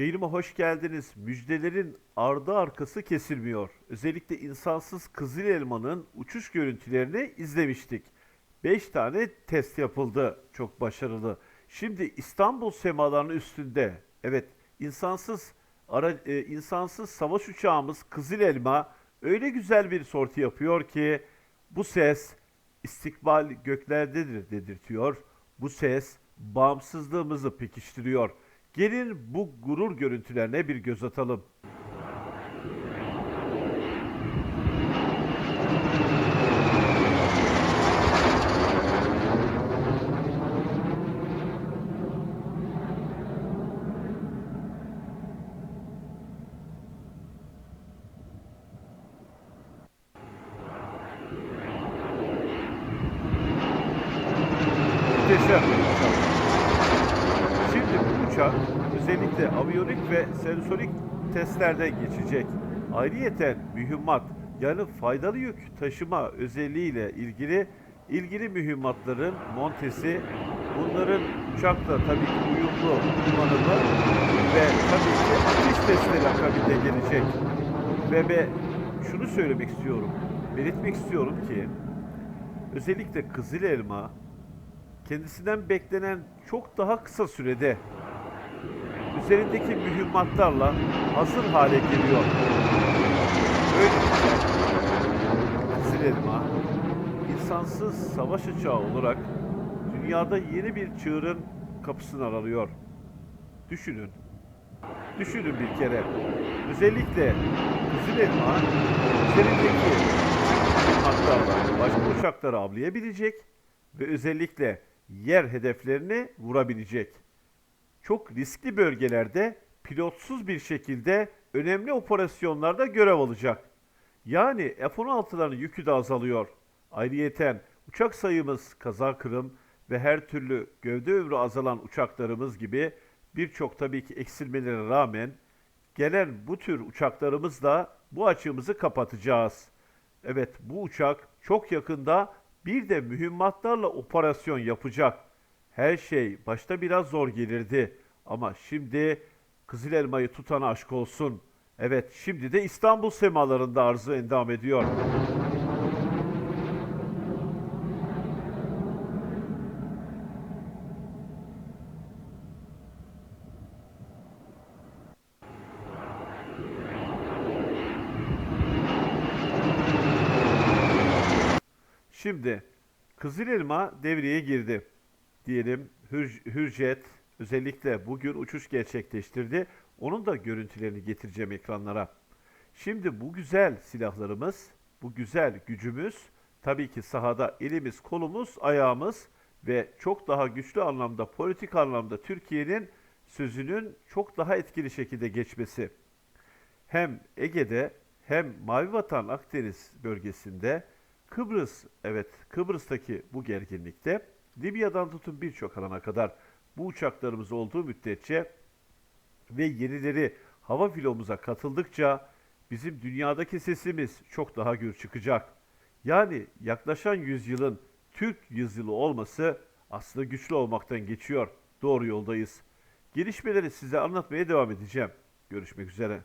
Yayınıma hoş geldiniz. Müjdelerin ardı arkası kesilmiyor. Özellikle insansız Kızıl Elma'nın uçuş görüntülerini izlemiştik. 5 tane test yapıldı. Çok başarılı. Şimdi İstanbul semalarının üstünde evet insansız ara, e, insansız savaş uçağımız Kızıl Elma öyle güzel bir sorti yapıyor ki bu ses istikbal göklerdedir dedirtiyor. Bu ses bağımsızlığımızı pekiştiriyor. Gelin bu gurur görüntülerine bir göz atalım. Muhteşem uçak. Özellikle aviyonik ve sensorik testlerden geçecek. Ayrıyeten mühimmat yani faydalı yük taşıma özelliğiyle ilgili ilgili mühimmatların montesi bunların uçakla tabii ki uyumlu kullanımı ve tabii ki atış testleri akabinde gelecek. Ve be şunu söylemek istiyorum, belirtmek istiyorum ki özellikle Kızıl Elma kendisinden beklenen çok daha kısa sürede üzerindeki mühimmatlarla hazır hale geliyor. Böyle Kızıl Elma, insansız savaş uçağı olarak dünyada yeni bir çığırın kapısını aralıyor. Düşünün. Düşünün bir kere. Özellikle Kızıl Elma üzerindeki mühimmatlarla başka uçakları avlayabilecek ve özellikle yer hedeflerini vurabilecek. Çok riskli bölgelerde pilotsuz bir şekilde önemli operasyonlarda görev alacak. Yani F-16'ların yükü de azalıyor. Ayrıyeten uçak sayımız kaza kırım ve her türlü gövde ömrü azalan uçaklarımız gibi birçok tabii ki eksilmelere rağmen gelen bu tür uçaklarımızla bu açığımızı kapatacağız. Evet bu uçak çok yakında bir de mühimmatlarla operasyon yapacak. Her şey başta biraz zor gelirdi ama şimdi Kızıl Elma'yı tutana aşk olsun. Evet şimdi de İstanbul semalarında arzu endam ediyor. Şimdi Kızıl Elma devreye girdi. Diyelim Hür, Hürjet özellikle bugün uçuş gerçekleştirdi. Onun da görüntülerini getireceğim ekranlara. Şimdi bu güzel silahlarımız, bu güzel gücümüz tabii ki sahada elimiz, kolumuz, ayağımız ve çok daha güçlü anlamda, politik anlamda Türkiye'nin sözünün çok daha etkili şekilde geçmesi. Hem Ege'de hem Mavi Vatan Akdeniz bölgesinde Kıbrıs, evet Kıbrıs'taki bu gerginlikte Libya'dan tutun birçok alana kadar bu uçaklarımız olduğu müddetçe ve yenileri hava filomuza katıldıkça bizim dünyadaki sesimiz çok daha gür çıkacak. Yani yaklaşan yüzyılın Türk yüzyılı olması aslında güçlü olmaktan geçiyor. Doğru yoldayız. Gelişmeleri size anlatmaya devam edeceğim. Görüşmek üzere.